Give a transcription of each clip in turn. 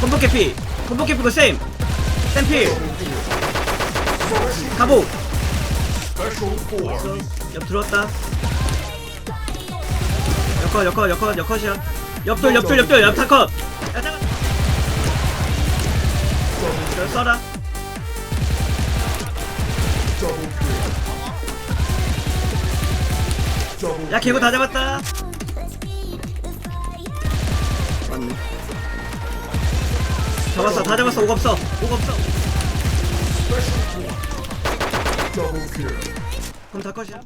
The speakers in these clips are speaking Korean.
콤보 캐피. 콤보 캐피고 쌤 쌤필 가보. 옆 들어왔다. 옆컷 옆컷 옆컷 옆컷이야. 옆돌 옆돌 옆돌 옆타컷. 야 써라. 야 개구 다 잡았다 잡았어 다 잡았어 옥 없어 옥 없어 그럼 다 컷이야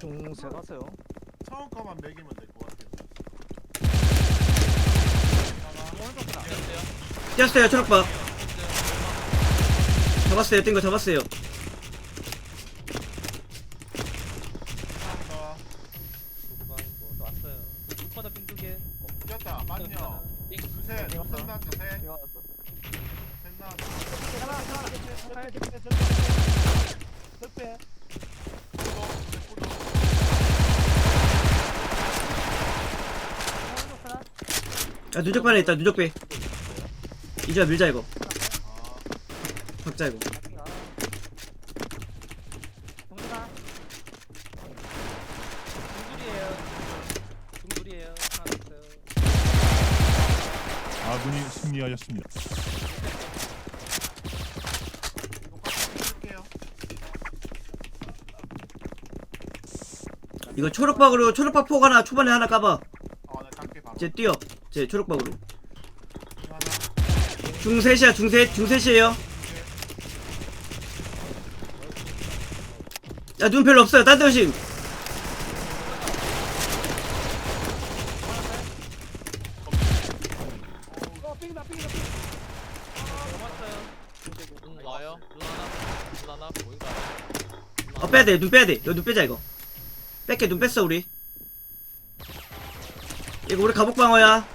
중세 가세요. 처음 거만 매기면 될 것 같아요. 뛰었어요 초록박 잡았어요 뛴거 잡았어요 감사합니다. 왔어요. 오빠다 빙두개. 뛰었다. 만요. 두세. 두셋나 두세. 셋나. 야 누적반에 있다 누적배 이제 밀자 이거 아, 박자 이거. 하나 있어요. 아군이 승리하였습니다. 이거 초록박으로 초록박 폭 하나 초반에 하나 까봐 아, 바로. 쟤 뛰어 쟤 초록박으로. 중셋이야 중셋 중셋이에요 야눈 별로 없어요 딴 데 오심 응, 와요. 루나나. 루나나 보인가? 어 빼야돼 눈 빼야돼 이거 눈 빼자 이거 뺄게 눈 뺐어 우리 이거 우리 가복방어야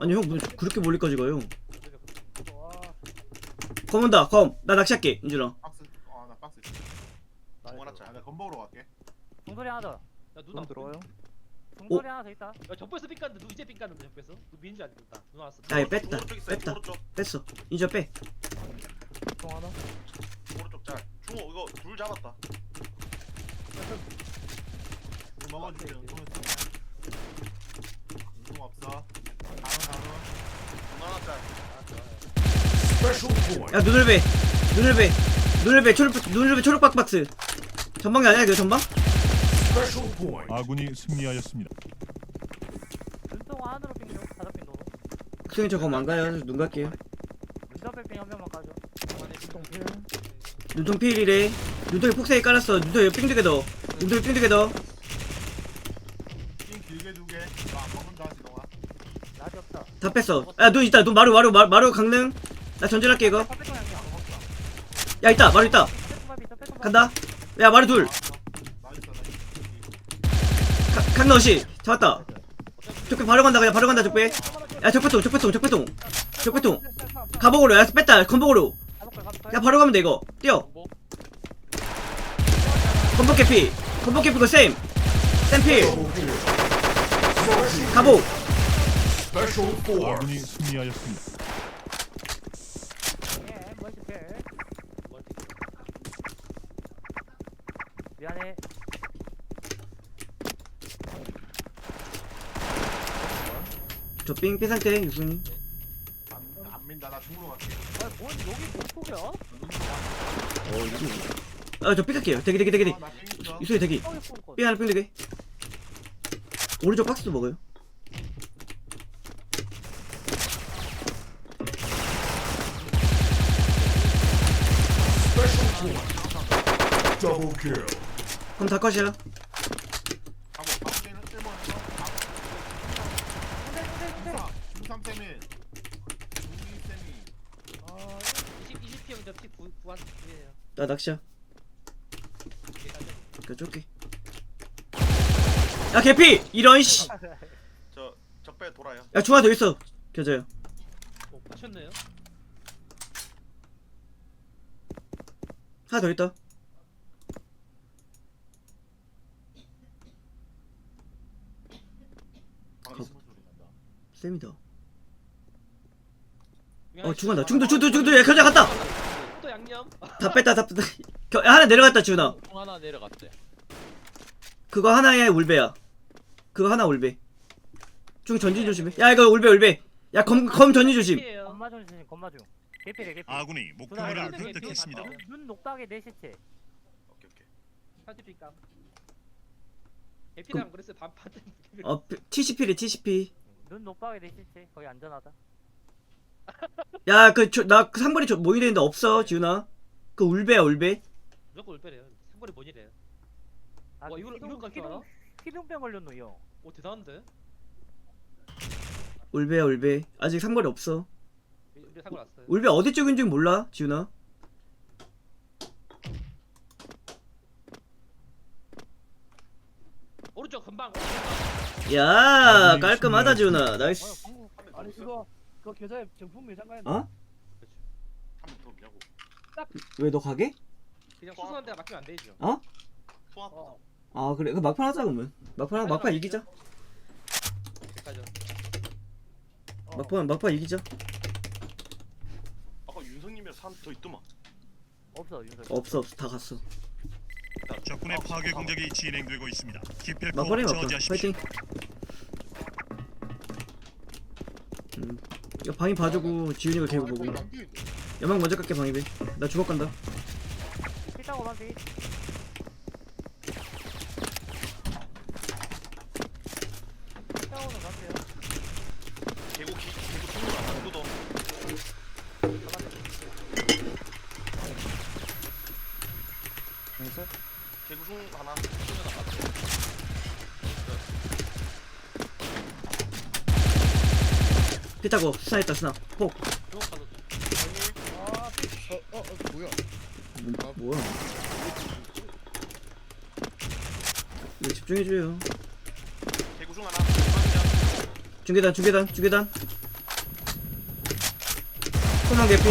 아니 형 뭐, 그렇게 몰릴 거지 이거 형검 온다 검나 낚시할게 인준아 박스. 어, 나 박스. 있어. 아, 나 건보로 갈게. 중소리 하나 더. 야 누나 눈 들어와요. 중소리 하나 더 있다. 야 적배서 삐 깠는데 누 이제 삐 깠는데 적배서? 누 민지 안 됐다. 누나 왔어. 야 이거 뺐다 뺐다 뺐어 인준 빼통 하나. 오른쪽 짤. 중호 이거 둘 잡았다. 있어. 운동 없어. 야 눈을 배 눈을 배 눈을 배 초록 눈을 배 초록 박 박스 전방이 아니야 이거 전방? 아군이 승리하였습니다. 눈동 안으로 빙도 다섯 빙도. 수영이 저검 안 가요 눈 갈게요 눈썹 빙한 명만. 통필. 눈통 필이래 눈통에 폭세이 깔았어 눈통에 삥두개 더 눈통에 삥두개 더다 띵 길게 두 개. 나안 먹는다, 지동아. 나지 없 다. 뺐어. 야눈 있다. 눈 마루 마루 마루, 마루 강릉. 나 전진할게 이거. 야 있다. 마루 있다. 간다. 야 마루 둘. 가- 강너시. 잡았다. 적배 바로 간다. 그냥 바로 간다 적배. 야 적배통 적배통 적배통. 적배통. 가복으로. 야 뺐다. 건복으로. 야 바로 가면 돼 이거. 뛰어. 뭐? 건복 개피. 건복 개피고 쌤 쌤필 가복 아군이 승리하였습니다. 예, 멀티필. 멀티. 미안해. 저 삥 삐 상태 유순이 안, 안 민다. 나 중으로 갈게. 아, 뭔 여기 못 속여? 아저 삐 갈게요 대기 대기 대기 대기 아, 나땡. 유순이 대기 어, 이거 거. 삐 하나 삥 두개 오른쪽 박스도 먹어요 그럼 다 컷이야 가보. 박스는 일본에서. 중삼. 중삼 세민. 중이 세민. 어, 20 20 형저 피 구, 구한 구예요. 나 낚시야 그 쫄게 야 개피 이런 씨야 저 적배 돌아요. 중화 더 있어 겨져요 어, 하셨네요. 하나 더 있다. 쌤이다. 어 중간다. 중도 중도 중도 야 겨자 갔다! 또 양념. 다 뺐다 다 뺐다. 겨, 야, 하나 내려갔다 지훈아. 통 하나 내려갔대. 그거 하나에 울베야. 그거 하나 울베. 중 전진 조심해. 야 이거 울베 울베. 야검 검 전진 조심. 중 조심 건마 중 개피래 개피 아군이 목표를 눈 획득했습니다. 눈 녹박에 내 시체 오케이 오케이. 사지 삐까. 에피랑 그랬어요. 반반. 어 TCP래 TCP 눈 녹박에 내 시체 거기 안전하다 야그나 그 상벌이 저 모이되는데 없어 지훈아 그 울베야 울베 무조건 올빼래요. 상거리 뭔이래요. 아, 와, 이걸- 이걸 깎지 마라? 피병병 걸렸노 이 형 오 대단한데. 울베야 울베 아직 상벌이 없어 우리 상거 났어요. 울베 어디 쪽인지 몰라 지훈아 오른쪽 금방. 야 깔끔하다 지훈아 나이스 아니 그거 그거 계좌에 정품 매장 가야 어? 한번 더 없냐고. 왜 너 가게? 그냥 수선한 데가 맡기면 안 되죠. 통합. 어. 아 그래 그 막판 하자 그러면 막판 막판 이기자 여기까지. 막판 막판 이기자 사람 더 있더만. 없어 윤석 없어 없어. 다 갔어. 적군의 파괴 공작이 진행되고 있습니다. 기필코 막판에 막판 저지하십시오. 파이팅. 음 방이 봐주고 지훈이가 개고 보고. 연막 먼저 깎게 방이배 나 주먹 간다. 피따고 반피 피따고는 갔어요 개고 기 개고 통로 안 묻어. 개고 중 하나. 피타고 스나했다 스나 폭. 어, 어, 뭐야? 뭐, 집중해줘요 개고 중 하나. 중계단 중계단 중계단 소망 개피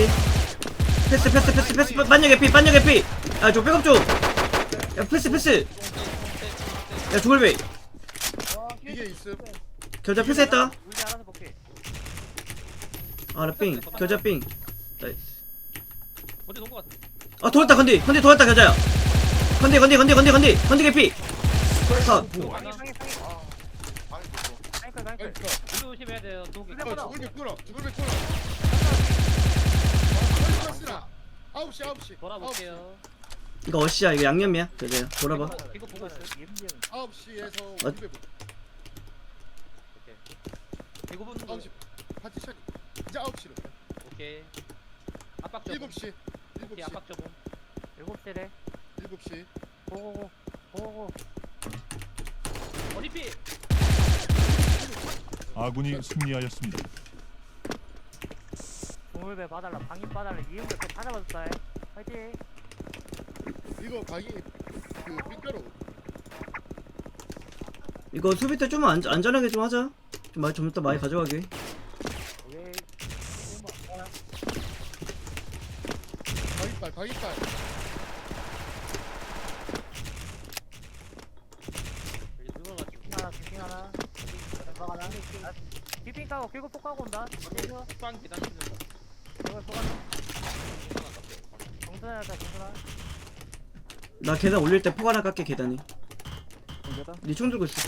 패스 패스 패스 패스 반려 개피 반려 개피 야저 백업 좀 야 패스 패스. 야 중얼베이 이게 있음. 겨자 패스했다. 우리 알아서 볼게. 아라삥. 겨자 삥. 먼저 놓은. 아 돌았다 건디. 건디 돌았다 겨자야. 건디 건디 건디 건디 건디. 건디 개피. 컷. 방에 있어. 조심해야 돼요. 두개. 어, 끊어. 죽을 끊어. 죽을 끊어. 아, 아홉 시 아홉 시. 돌아볼게요. 이거 어시야 이거 양념이야 겨자야 돌아봐 이거 보고 있어요. 예민정 아홉 시에서 어? 우리 오케이. 대구 분거 아홉 시 파티 시작. 이제 아홉 시로. 오케이. 압박 점. 일곱 시. 일곱 오케이 시. 압박 점. 일곱 시래 일곱 시. 고고고 고고고 어리피. 아군이 승리하였습니다. 동물배 봐달라 방이 봐달라 이응배 또 찾아봤다 해 화이팅 이거 강의 그 삐까로. 이거 수비 때 좀 안전하게 좀 하자 좀, 많이- 좀 이따 많이 가져가게 오케이 강의빨 강의빨. 여기 누워가지고. 핑 하나 핑 하나 핑 하나 뒷핑 까고 길고 폭 까고 온다 빵 치는 거. 이거 폭 하나 정선하다 정선아 나 계단 올릴 때포 하나 깎게 계단에 공개다 니총 들고 있어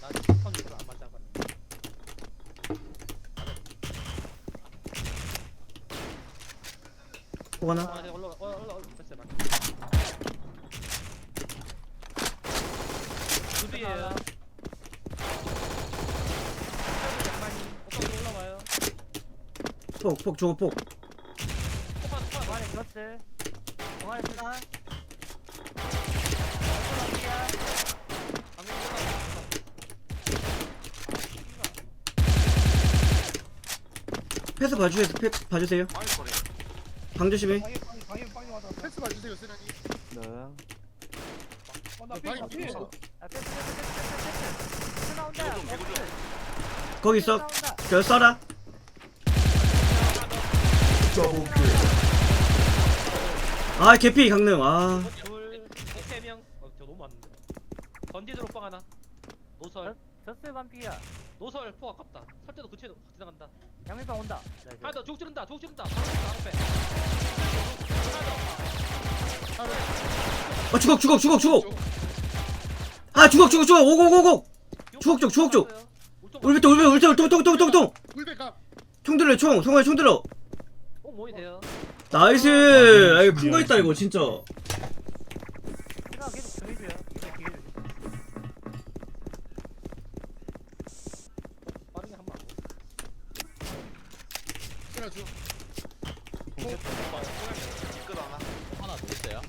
나안 맞아. 포 아, 네, 올라가. 올라 올라 올라. 됐어요. 맞. 두비예요. 오빠 올라와요. 폭폭 중어 폭 오빠 오빠 동아리 플러스 패스 봐주세요 패, 봐주세요. 방 조심해 패스 봐주세요. 거기 있어 겨 써라 아 개피 강릉 아 둘, 세 명. 어, 저 너무 많은데. 건디들 오빠 하나. 노설. 저스 반피야 노설 포 아깝다. 설 때도 그치도 지나간다. 양밀방 온다 자, 이제. 하나 더, 쭉 지른다, 쭉 지른다. 바로 앞에. 하나 더. 어 주걱 주걱 주걱 주걱 아 주걱 주걱 주걱 오고고고 주걱 쪽, 주걱 쪽. 울베 또 울베 울베 통통통통통 물배가 총 들려 총 성호야 총 들어 어, 뭐이 돼요? 나이스 아 이거 큰 거 있다 이거 진짜 시간 계속 정해줘요 이제 기회 주지 빠르게 한번 하고. 쓰나 줘끝 하나. 하나 더 있어요.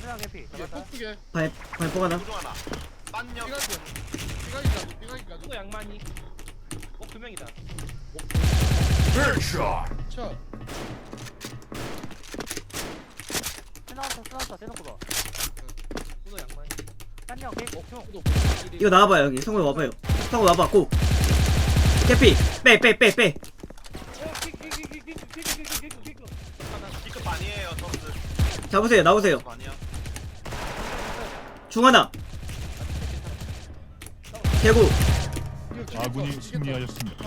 시간 개피 얘 잡았다 폭두개 발 발포 하나 개구중 하나. 빤역. 삐가기 삐가기 가도 삐가기 가도 또 양만이. 어, 두 명이다. 차스 나왔어 스나왔어 대놓고 봐또 양만이. 딴형 중 이거 나와봐요 여기 성호 와봐요 성호 와봐 고 개피 빼 빼 빼빼 하나. B급. 잡으세요 나오세요 반이야. 중 하나 개구 아군이. 승리하였습니다.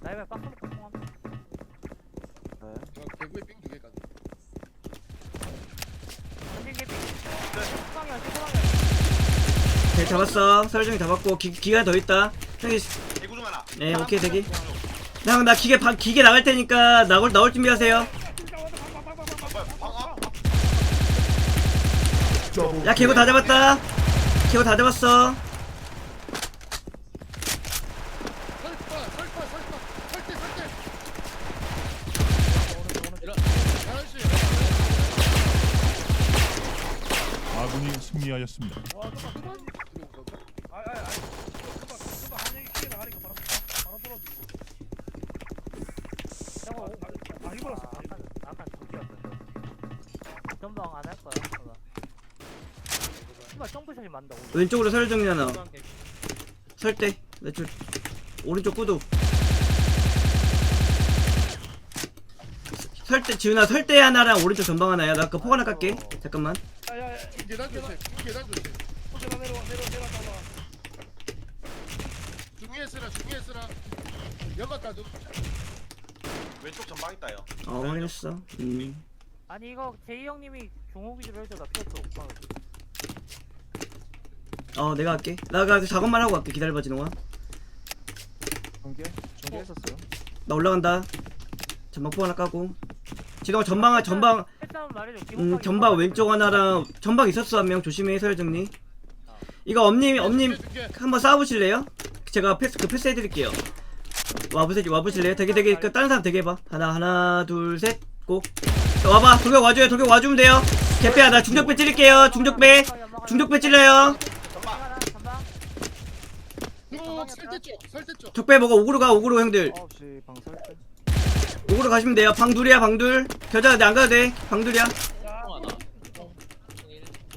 나이가 박스 먹고 통함 아, 개구에 삥두개 가도 전진 개피 소방이야 소방이야 네 잡았어 설정이 잡았고 기, 기가 더 있다 형이 개구중 하나. 네 오케이 대기 형 나 기계 방 기계 나갈 테니까 나올 나올 준비하세요. 야 개구 다 잡았다 개구 다 잡았어 설파 설파 설파 설대 설대 아저씨 아군이 승리하였습니다. 와 잠깐 그만 들어온 건가? 아이 아이 아이 잠깐 잠깐 한 얘기 기회 나가니까 바 로 바로 돌아오지 저거 아, 아, 이거였어. 아, 아까 아까 저기였어 전방 안 할 거야 봐봐 씨발 점프샷이 맞다 오늘. 왼쪽으로 설정이 하나. 중앙 개피. 설대 내줄 오른쪽 구두. 설대 지훈아 설대 하나랑 오른쪽 전방 하나야. 나 아까 폭 하나 깎게. 잠깐만. 야야야 계단 조심 계단 조심 내려 내려 내려 내려 달라 중위에 쓰라 중위에 쓰라 연막 가도 왼쪽 전방 있다요. 어 확인했어. 음. 아니 이거 제이 형님이 중호 위주로 해줘. 나 필요 없어 어 내가 할게. 나가 작업만 하고 갈게. 기다려봐 진홍아. 전개? 전개 했었어요. 나 올라간다. 전방 폭 하나 까고. 진홍아 전방 전방 말해줘 음 전방? 왼쪽 하나랑 전방 있었어 한 명 조심해 서열 정리 이거 엄님 엄님 중계 한번 싸워보실래요? 제가 패스 그 패스 해드릴게요. 와보세요 와보실래요? 되게 되게 그 다른 사람 되게 해봐. 하나 하나 둘셋고 와봐 돌격 와줘요 돌격 와주면 돼요. 개빼야 나 중적배 찌를게요. 중적배 중적배 찔러요. 전방 전방 쭉 설대 쪽 설대 쪽 적배 먹어 오구로 가 오구로 형들 9시 방 설대 오구로 가시면 돼요. 방둘이야 방둘. 겨자 내안 가도 돼. 방둘이야.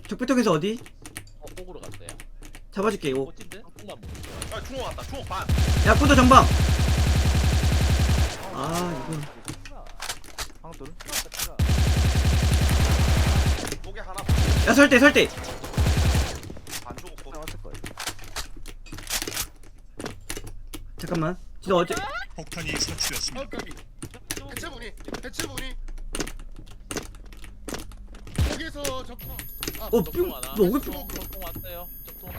적배통에서 어디? 어, 폭으로 갔어요. 잡아줄게 이거. 멋진데? 중호 갔다. 중호 반. 야 꾸도 전방. 아 이거. 야 설대 설대. 잠깐만. 진짜 어째? 폭탄이 설치되었습니다. 해체 문이 거기에서 접근 아어 적통 삥. 하나. 너 왜? 적통 적통 왔어요. 적통.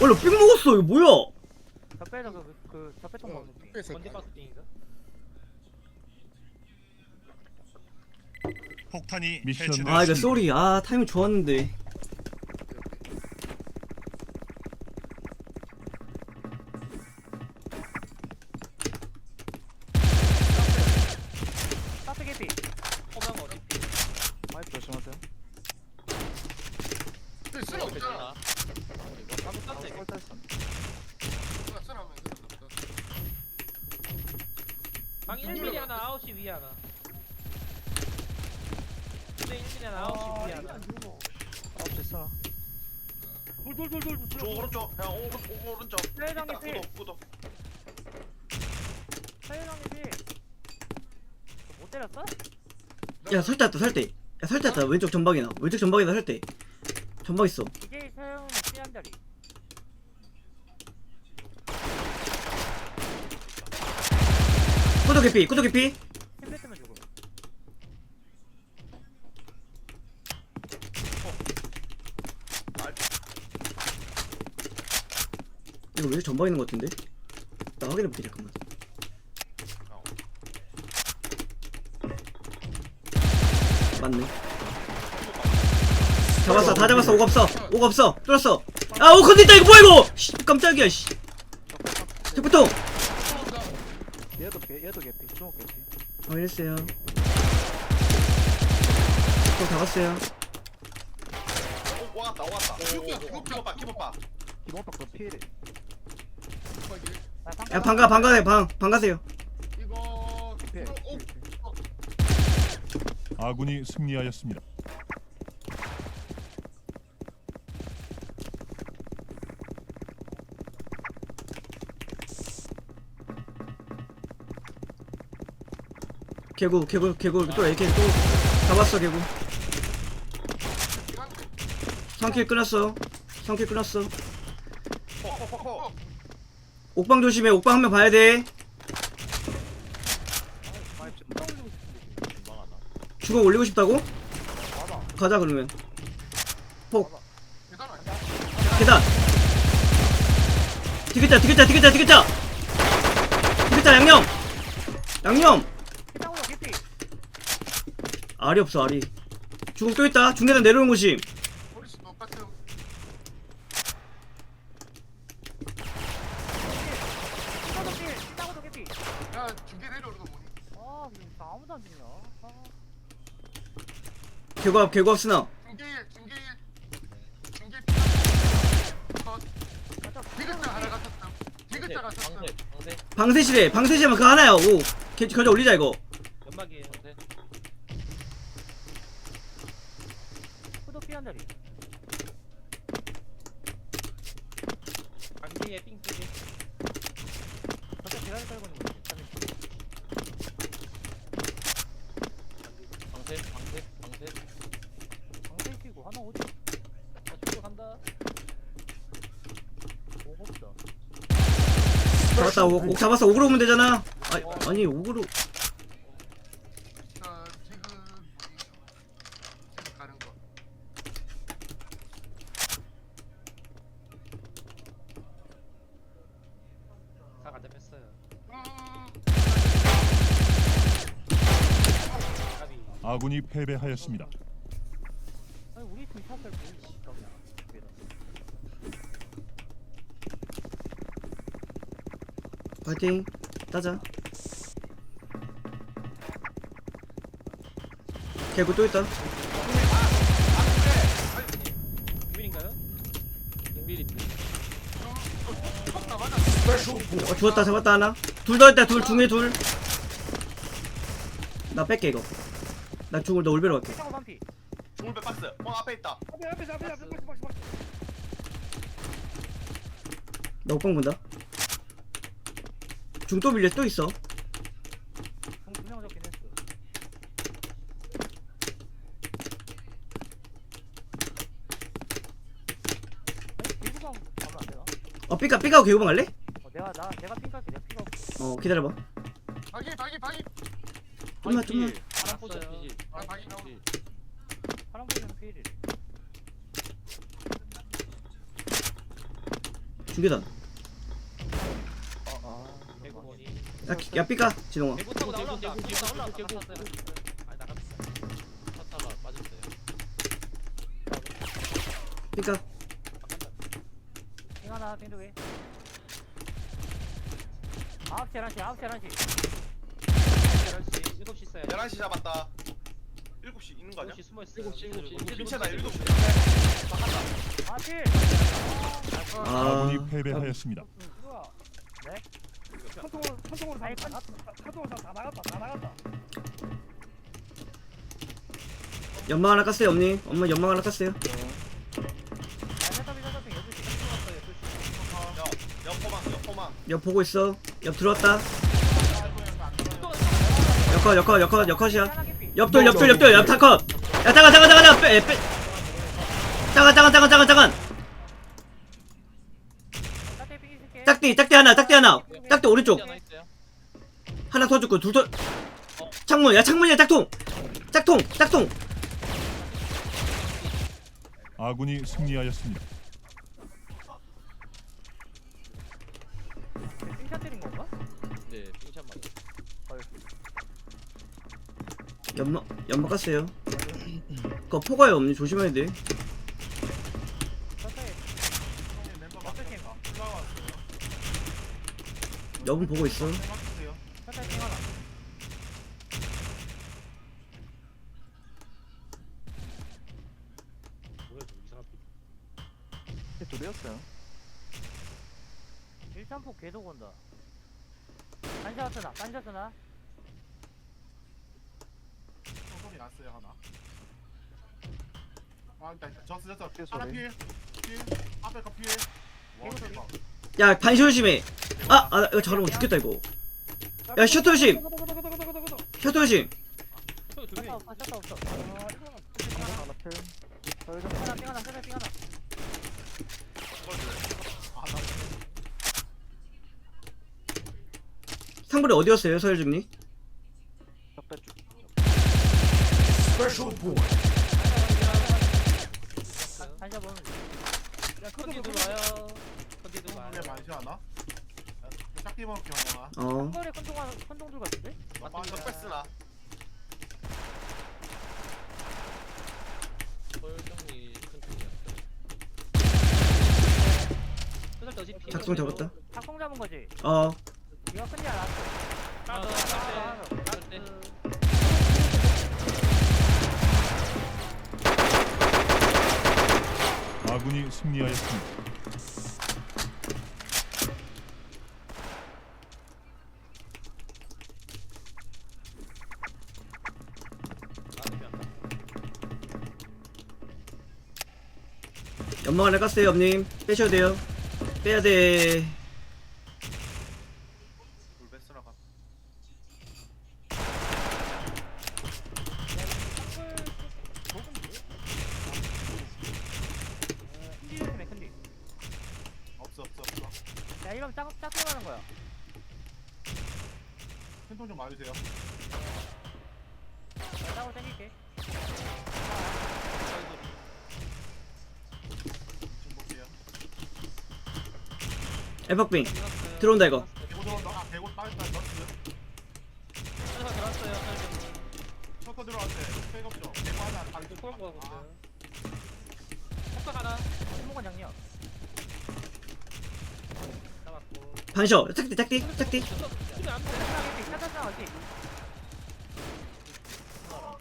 원래 삥 먹었어 이거 뭐야? 접배에서 그, 그 접배통 먹는 중 뺏어 번개 박스 띵인가? 폭탄이 미션 아 이거 해체되었습니다. 쏘리 아 타이밍 좋았는데 사스 개피 허망 어디? 마이크 조심하세요 없잖아. 나도 땄네. 설대 선 쓰나 쓰나 하면 쓰나 방 1mm 하나, 9시 위에 하나. 근데 1mm 하나, 9시 위에 하나. 9시 쓰나 돌돌돌돌 중 오른쪽. 형, 오, 오, 오른쪽. 세상에 있다. 필. 구독, 구독. 개피 못 때렸어? 야 설대 왔다 설대 야 설대 있다 왼쪽 전방이나 왼쪽 전방이나 설대 전방 있어. 이제 사용은 피한 자리. 꾸덕 개피 꾸덕 개피 템. 이거 왼쪽 전방에 있는 것 같은데? 나 확인해 볼게 잠깐만. 맞네 잡았어 다 잡았어. 옥 없어. 옥 없어. 뚫었어. 아옥 컨디 있다 이거 뭐야 이거? 씨, 깜짝이야 씨. 적부통. 얘도 개 얘도 개피. 중국 개피. 확인했어요. 또 잡았어요. 오 왔다 왔다. 죽여. 키모빠 키모빠 기본 박도 피해래 야 방가 방가세요 방. 방가세요. 이거 피해 이거 오 아군이 승리하였습니다. 개구 개구 개구 또 AK 또 잡았어 개구. 3킬 끊었어. 3킬 끊었어. 옥방 조심해. 옥방 한 명 봐야 돼. 주먹 올리고 싶다고? 가자 그러면. 폭. 계단. 디귿자 디귿자 디귿자 디귿자! 디귿자 양념! 양념. 알이 없어 알이 주먹 또 있다 중계단 내려오는 곳이 폴리스 똑같아요 피타고도 피. 피타고도 개피. 야 중계 내려오는 거 뭐니? 아 이거 아무도 안 죽냐. 아. 개구 앞 개구 앞 쓰나 중계 1 중계 1 중계 컷 디귿자 하나 갔었다 디귿자 갔었다 방세 방세 방세실에 방세실만 그거 하나야 오 개, 겨자 올리자 이거 연막이에요. 방세. 후도 피 한 자리. 강진의 삥 삐지. 저쪽 계란을 깔고 있는 거지. 방세 방세 방세. 방패 끼고 하나 어디? 아, 죽으러 간다. 오 없어. 잡았다 옥, 옥 잡았어 옥으로 오면 되잖아 아, 아니 옥으로 아군이 패배하였습니다. 파이팅. 따자. 개구 또 있다. 어, 죽었다. 잡았다 하나. 둘 더 있다. 둘 중에 둘. 나 뺄게 이거 나 중을 너 올베로 갈게. 반피. 중울배 박스. 어 앞에 있다. 앞에 앞에 앞에 앞에 박스 박스 박스 나 옥방 본다. 중또 밀려 또 있어. 공두명 적긴 했어. 아니 개구방 가면 안 되나? 어 삐까 삐까고 개구방 갈래? 어 내가 나 내가 핑 깔게. 내가 핑 깔게. 어 기다려봐. 박이 박이 박이 좀만 좀만 알았어요. 피지. 아 박이 나오 파란 보이는 피일이. 중계단 개구 뭐니? 야, 기- 야 삐까 진홍아 개구 타고 개구, 나올란다. 개구, 개구 개구, 나올란다. 개구. 나갔어요. 아니 나갔어. 타타가 빠졌어요. 삐까 핑 하나 핑두 개. 아홉 시 열한 시 아홉 시 열한 시. 11시, 7시 있어요. 11시 잡았다 7시 있는 거 아니야? 7시 숨어 있어요. 7시, 7시, 7시. 빈체다 7시 나갔다 아 필. 아 아군이 패배하였습니다. 누가? 네? 한통으로 한통으로 다 아니, 다- 한통으로 다- 다 나갔다 다 나갔다 연막 하나 깠어요 엄니 엄마 연막 하나 깠어요 시. 옆포망 옆포망 옆 보고 있어 옆 들어왔다 역컷 역컷이야 하나 개피. 옆돌 옆돌 옆돌 옆 타컷 야 잠깐 잠깐 잠깐 잠깐 빼, 빼. 잠깐 잠깐 잠깐 잠깐 잠깐. 짝띠 짝띠 하나 짝띠 하나 짝띠 오른쪽 하나 더 죽고 둘더 창문 야 창문이야 짝통 짝통 짝통 아군이 승리하였습니다. 연막 연막 갔어요 그거 포가요 없니 조심해야 돼. 여분 보고 있어 생각해주세요. 천천히 삥 하나. 뭐야 저 이상한 삐 둘이었어요 1점폭 계속 온다. 반샷 쓰나? 반샷 쓰나? 소리 났어요 하나. 아 일단 저스 저스 하나. 피해 피해 앞에 거 피해. 와. 대박. 야 반시 조심해 아, 아 이거 저러면 죽겠다 이거 야 셔터 조심 셔터 조심 샷다 없어, 샷다 없어. 하나 필삥 하나, 삥 하나, 삥 하나. 상불이 어디 갔어요 서열집니 반샷 보는 중. 야 컨디 들어와요 컨디 들어와요 왜 많지 않아? 짝기 먹을게 하나. 어 한번에 컨동 하나, 컨동들 같은데? 맞다. 팀이었어요. 소설 더 지피 작성 잡았다 작동 잡은 거지? 어 이거 큰일 났어. 하나 더 하나 하 아군이 승리하였습니다. 연막 하나 깠어요 엄님. 빼셔야 돼요. 빼야 돼 불배 쓰나 가. 큰디 조심해, 큰디. 없어 없어 없어. 야, 이러면 짝, 짝 들어가는 거야. 팬통 좀 맞으세요. 나 따고 당길게. 지금 볼게요. 에박빙 들어온다 이거 개고 들어온다. 아 개고 빠졌다. 넣었어요. 하나 들어왔어요 셔터 들어왔대. 백업 좀. 개고 하나 다리 좀. 포함 하고 아, 있어요 폭각 하나 손목은 양념. 잡았고 반셔 짝띠 짝띠 짝띠 이거 안 어디?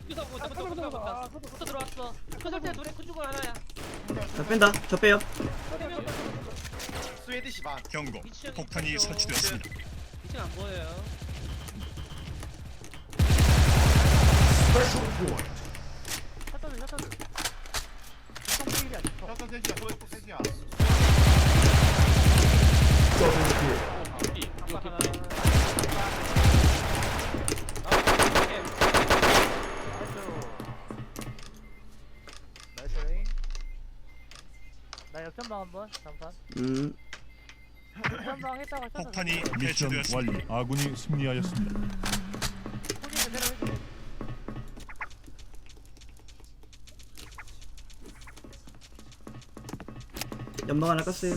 이거 뭐 잡았다 붙어 들어왔어 소설 때 노래 큰 주고 하나야 자 뺀다 저 빼요 스웨디시 반. 경고. 폭탄이. 설치되었습니다. 미션 안 보여요 샷다들, 샷다들. 필이야, 보통. 셔터 셋이야. 소액 셋이야. 이 아빠 하나 나이스. 나이스. 나 역전방 한번, 잠깐. 음 했다가 폭탄이 미션 배치되었습니다. 완료. 아군이 승리하였습니다. 그대로 해줘. 연막 하나 깠어요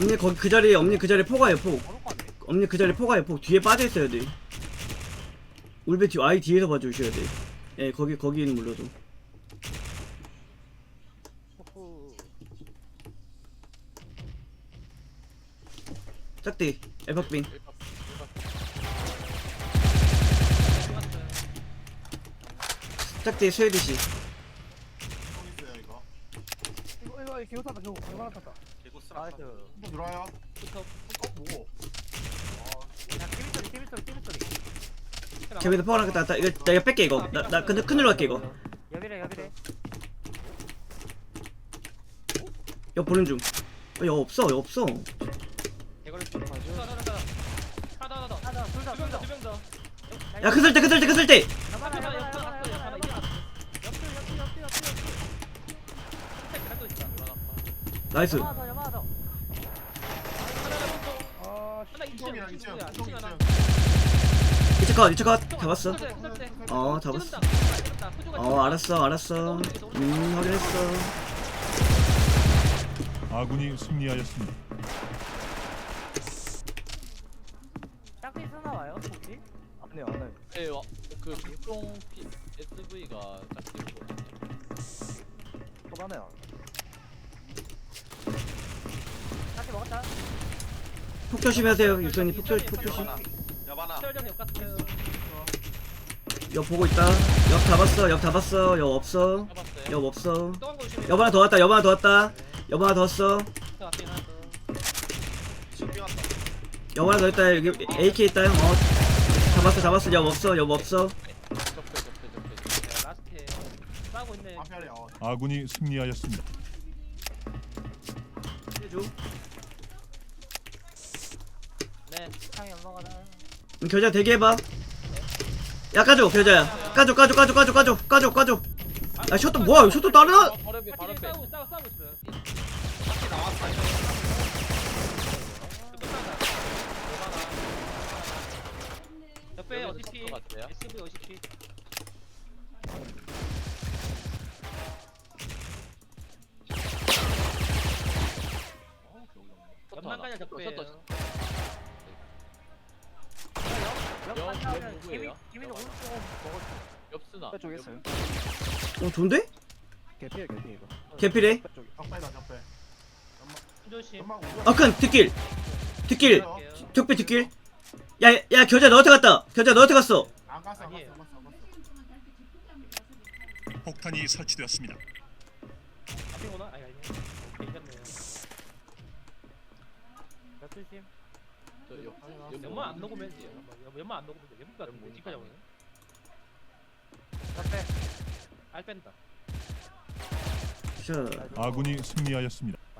엄니 거기 그 자리에 엄니 그 자리에 포가요 같네. 엄니 그 자리에 포가요 폭 뒤에 빠져 있어야 돼 울베 뒤 아이 뒤에서 봐주셔야 돼 예 거기 거기는 물러도 호호. 짝띠 에박빙 짝띠 스웨디시 통 있어요 이거. 이거 이거 개고 탔다 개고 개고 하나 탔다 개고 쓰나. 나이스. 또 들어와요. 어 뭐? 야, 소리, TV 소리. 개미도 포가 나겠다 나 이거 나 이거 뺄게 이거 나, 나 근데 큰일로 갈게 이거 여비래, 여비래. 이거 보는 중 어, 이거 없어 이거 없어 야 그슬 때 그슬 때 그슬 때! 나이스. 이차 컷, 이차 컷. 잡았어. 어 잡았어. 어. 알았어 알았어. 음 확인했어. 아군이 승리하였습니다. 폭 조심하세요 유선이. 폭, 조, 폭 조심. 역역 보고 있다. 역 잡았어 역 잡았어. 역 없어. 잡았어요. 역 없어. 또한 거 조심해 역 하나 더 왔다 역 하나 더 왔다. 역 하나 더 왔어. 그 앞에 하나 더 신빙 왔다 역 하나 더 있다. 여기 AK 있다 형. 어. 잡았어 잡았어. 역 없어 역 없어 적배, 적배, 적배. 야, 라스트에 싸우고 있네 앞에 아래 어. 아군이 승리하였습니다. 해줘 네 창이 연마가다 음, 겨자 대기해봐. 야 까줘 겨자야. 까줘 까줘 까줘 까줘 까줘 까줘 까줘. 야 셔터 뭐야? 셔터 따르나 바로 옆에, 바로 같이 옆에. 싸우고 싸우고 싸우고 있어요 밖에 나왔다 이거 옆에 같아요? SV 적배예요 영, 연영 누구예요? 김이 김이는 오른쪽 먹었어 엽스나. 쪽에 있어요. 어 좋은데? 개피해 개피 이거. 개필해 쪽에. 적배다 적배 조심 연막 우주 아큰 뒷길 뒷길. 적배 뒷길 야야 겨자 너한테 갔다 겨자 너한테 갔어 안 갔어 안 갔어. 안 갔어 안 갔어 폭탄이 설치되었습니다. 아니 아니 오케이 조심 저 연마 안 녹으면 돼 연마 안 녹으면 돼 연마 같은 거 지까지 오네 알 뺀다 자 아군이 승리하였습니다.